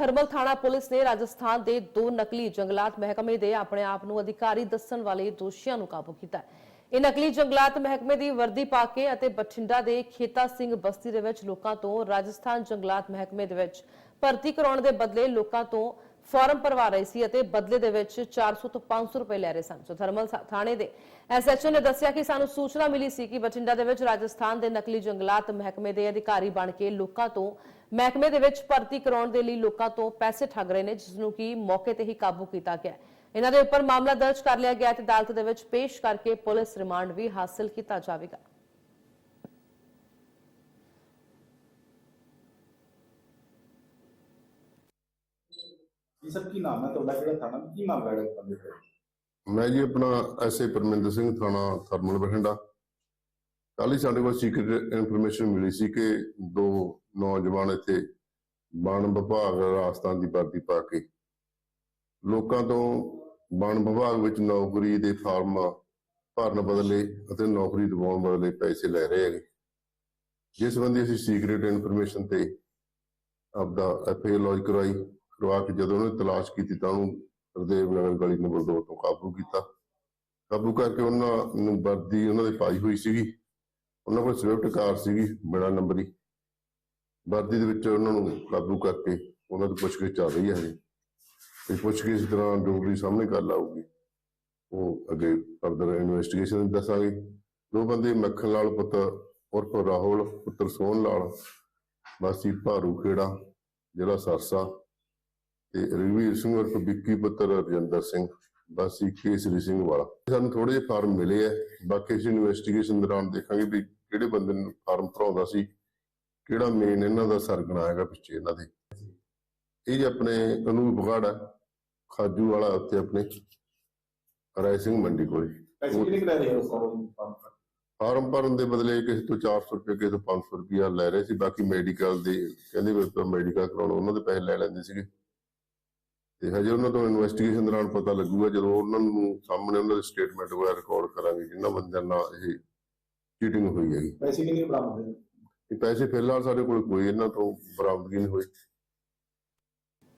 Thermal ਥਾਣਾ police ਨੇ ਰਾਜਸਥਾਨ ਦੇ ਦੋ ਨਕਲੀ ਜੰਗਲਾਤ ਮਹਿਕਮੇ ਦੇ ਆਪਣੇ ਆਪ ਨੂੰ ਅਧਿਕਾਰੀ ਦੱਸਣ ਵਾਲੇ ਦੋਸ਼ੀਆਂ ਨੂੰ ਕਾਬੂ ਕੀਤਾ ਇਹ ਨਕਲੀ ਜੰਗਲਾਤ ਮਹਿਕਮੇ ਦੀ ਵਰਦੀ ਪਾ ਕੇ ਅਤੇ ਬਠਿੰਡਾ ਦੇ ਖੇਤਾ ਸਿੰਘ ਬਸਤੀ ਦੇ ਵਿੱਚ ਲੋਕਾਂ ਤੋਂ ਰਾਜਸਥਾਨ ਜੰਗਲਾਤ ਮਹਿਕਮੇ ਦੇ ਵਿੱਚ ਭਰਤੀ ਕਰਾਉਣ ਦੇ ਬਦਲੇ ਲੋਕਾਂ ਤੋਂ ਫਾਰਮ ਭਰਵਾ ਰਹੇ ਸੀ ਅਤੇ ਬਦਲੇ ਦੇ ਵਿੱਚ 400 ਤੋਂ 500 ਰੁਪਏ ਲੈ ਰਹੇ ਸਨ। ਸੋ ਥਰਮਲ ਥਾਣੇ ਦੇ ਐਸਐਚਓ ਨੇ ਦੱਸਿਆ ਕਿ ਸਾਨੂੰ ਸੂਚਨਾ ਮਿਲੀ ਸੀ ਕਿ ਬਠਿੰਡਾ ਦੇ ਵਿੱਚ ਰਾਜਸਥਾਨ ਦੇ ਨਕਲੀ ਜੰਗਲਾਤ ਮਹਿਕਮੇ ਦੇ ਅਧਿਕਾਰੀ ਬਣ ਕੇ ਲੋਕਾਂ ਤੋਂ ਮਹਿਕਮੇ ਦੇ ਵਿੱਚ ਭਰਤੀ ਕਰਾਉਣ ਦੇ ਲਈ ਲੋਕਾਂ ਤੋਂ ਪੈਸੇ ਠੱਗ ਰਹੇ ਨੇ, ਜਿਸ ਨੂੰ ਕਿ ਮੌਕੇ ਤੇ ਹੀ ਕਾਬੂ ਕੀਤਾ ਗਿਆ ਇਹਨਾਂ ਦੇ ਉੱਪਰ ਮਾਮਲਾ ਦਰਜ ਕਰ ਲਿਆ ਗਿਆ ਤੇ ਅਦਾਲਤ ਦੇ ਵਿੱਚ ਪੇਸ਼ ਕਰਕੇ ਪੁਲਿਸ ਰਿਮਾਂਡ ਵੀ ਹਾਸਲ ਕੀਤਾ ਜਾਵੇਗਾ। ਜੀ, ਸਰ, ਕੀ ਨਾਮ ਹੈ ਤੁਹਾਡਾ? ਕਿਹੜਾ ਥਾਣਾ? ਕੀ ਮਾਮਲਾ ਹੈ ਤੁਹਾਡੇ ਮੈਂ ਜੀ ਆਪਣਾ ਐਸਏ ਪਰਮਿੰਦਰ ਸਿੰਘ, ਥਾਣਾ ਥਰਮਲ ਬਠਿੰਡਾ। ਕੱਲ੍ਹ ਹੀ ਸਾਡੇ ਕੋਲ ਸੀਕ੍ਰੀਟ ਇਨਫੋਰਮੇਸ਼ਨ ਮਿਲੀ ਸੀ ਕਿ ਦੋ ਨੌਜਵਾਨ ਇੱਥੇ ਵਣ ਵਿਭਾਗ ਰਾਜਸਥਾਨ ਦੀ ਵਰਦੀ ਪਾ ਕੇ ਲੋਕਾਂ ਤੋਂ ਵਣ ਵਿਭਾਗ ਵਿੱਚ ਨੌਕਰੀ ਦੇ ਫਾਰਮ ਭਰਨ ਬਦਲੇ ਅਤੇ ਨੌਕਰੀ ਦਿਵਾਉਣ ਬਦਲੇ ਪੈਸੇ ਲੈ ਰਹੇ ਹੈਗੇ। ਜਿਸ ਸੰਬੰਧੀ ਅਸੀਂ ਸੀਕ੍ਰੀਟ ਇਨਫੋਰਮੇਸ਼ਨ ਤੇ ਆਪਦਾ ਐਫਏ ਲੌਜ ਕਰਵਾਈ ਕਰਵਾ ਕੇ ਜਦੋਂ ਉਹਨੇ ਤਲਾਸ਼ ਕੀਤੀ ਤਾਂ ਉਹਨੂੰ ਹਰਦੇਵ ਨਗਰ ਗਲੀ ਨੰਬਰ 2 ਤੋਂ ਕਾਬੂ ਕੀਤਾ। ਕਾਬੂ ਕਰਕੇ ਉਹਨਾਂ ਨੂੰ ਵਰਦੀ ਉਹਨਾਂ ਦੇ ਪਾਈ ਹੋਈ ਸੀਗੀ। ਉਹਨਾਂ ਕੋਲ ਸਵਿਫਟ ਕਾਰ ਸੀਗੀ ਬਿਨਾਂ ਨੰਬਰੀ ਵਰਦੀ ਦੇ ਵਿੱਚ ਉਹਨਾਂ ਨੂੰ ਕਾਬੂ ਕਰਕੇ ਉਹਨਾਂ ਦੀ ਪੁੱਛਗਿੱਛ ਚੱਲ ਰਹੀ ਹੈ ਹਜੇ। ਤੇ ਪੁੱਛਗਿੱਛ ਦੌਰਾਨ ਜੋ ਵੀ ਸਾਹਮਣੇ ਗੱਲ ਆਊਗੀ, ਉਹ ਅੱਗੇ ਫਰਦਰ ਇਨਵੈਸਟੀਗੇਸ਼ਨ ਦੱਸਾਂਗੇ। ਦੋ ਬੰਦੇ ਮੱਖਣ ਲਾਲ ਪੁੱਤਰ ਉਰਫ ਰਾਹੁਲ, ਪੁੱਤਰ ਸੋਹਣ ਲਾਲ ਵਾਸੀ ਭਾਰੂ ਖੇੜਾ ਜਿਹੜਾ ਸਰਸਾ। ਤੇ ਰਣਵੀਰ ਸਿੰਘ ਉਰਫ ਵਿੱਕੀ ਪੁੱਤਰ ਰਜਿੰਦਰ ਸਿੰਘ ਬਾਸੀ ਕੇਸਰੀ ਸਿੰਘ ਵਾਲਾ। ਸਾਨੂੰ ਥੋੜੇ ਜਿਹੇ ਫਾਰਮ ਮਿਲੇ ਆ। ਬਾਕੀ ਅਸੀਂ ਇਨਵੈਸਟੀਗੇਸ਼ਨ ਦੌਰਾਨ ਦੇਖਾਂਗੇ ਵੀ ਕਿਹੜੇ ਬੰਦੇ ਨੂੰ ਫਾਰਮ ਭਰਾਉਂਦਾ ਸੀ ਕਿਹੜਾ ਮੇਨ ਇਹਨਾਂ ਦਾ ਸਰਗਣਾ ਹੈਗਾ ਪਿੱਛੇ ਇਹਨਾਂ ਦੇ। ਇਹ ਜੀ ਆਪਣੇ ਅਨੂਪ ਬਗਾੜਾ ਖਾਜੂ ਵਾਲਾ ਉੱਤੇ ਆਪਣੇ ਰਾਏ ਸਿੰਘ ਮੰਡੀ ਕੋਲੇ। ਫੋਰਮ ਭਰਨ? ਦੇ ਬਦਲੇ ਕਿਸੇ ਤੋਂ 400 ਰੁਪਏ ਕਿਸੇ ਤੋਂ 500 ਰੁਪਇਆ ਲੈ ਰਹੇ ਸੀ। ਬਾਕੀ ਮੈਡੀਕਲ ਦੇ ਕਹਿੰਦੇ ਵੀ ਮੈਡੀਕਲ ਕਰਾਉਣਾ ਉਹਨਾਂ ਦੇ ਪੈਸੇ ਲੈ ਲੈਂਦੇ ਸੀਗੇ। ਤੇ ਹਜੇ ਉਹਨਾਂ ਤੋਂ ਇਨਵੈਸਟੀਗੇਸ਼ਨ ਦੌਰਾਨ ਪਤਾ ਲੱਗੂਗਾ ਜਦੋਂ ਉਹਨਾਂ ਨੂੰ ਸਾਹਮਣੇ ਉਹਨਾਂ ਦੇ ਸਟੇਟਮੈਂਟ ਵਗੈਰਾ ਰਿਕਾਰਡ ਕਰਾਂਗੇ ਜਿਨ੍ਹਾਂ ਬੰਦਿਆਂ ਨਾਲ ਇਹ ਚੀਟਿੰਗ ਹੋਈ ਹੈਗੀ। ਪੈਸੇ ਕਿੰਨੇ ਬਰਾਮਦ ਹੋਏ? ਇਹ ਪੈਸੇ ਫਿਲਹਾਲ ਸਾਡੇ ਕੋਲ ਕੋਈ ਇਹਨਾਂ ਤੋਂ ਬਰਾਮਦਗੀ ਨਹੀਂ ਹੋਈ।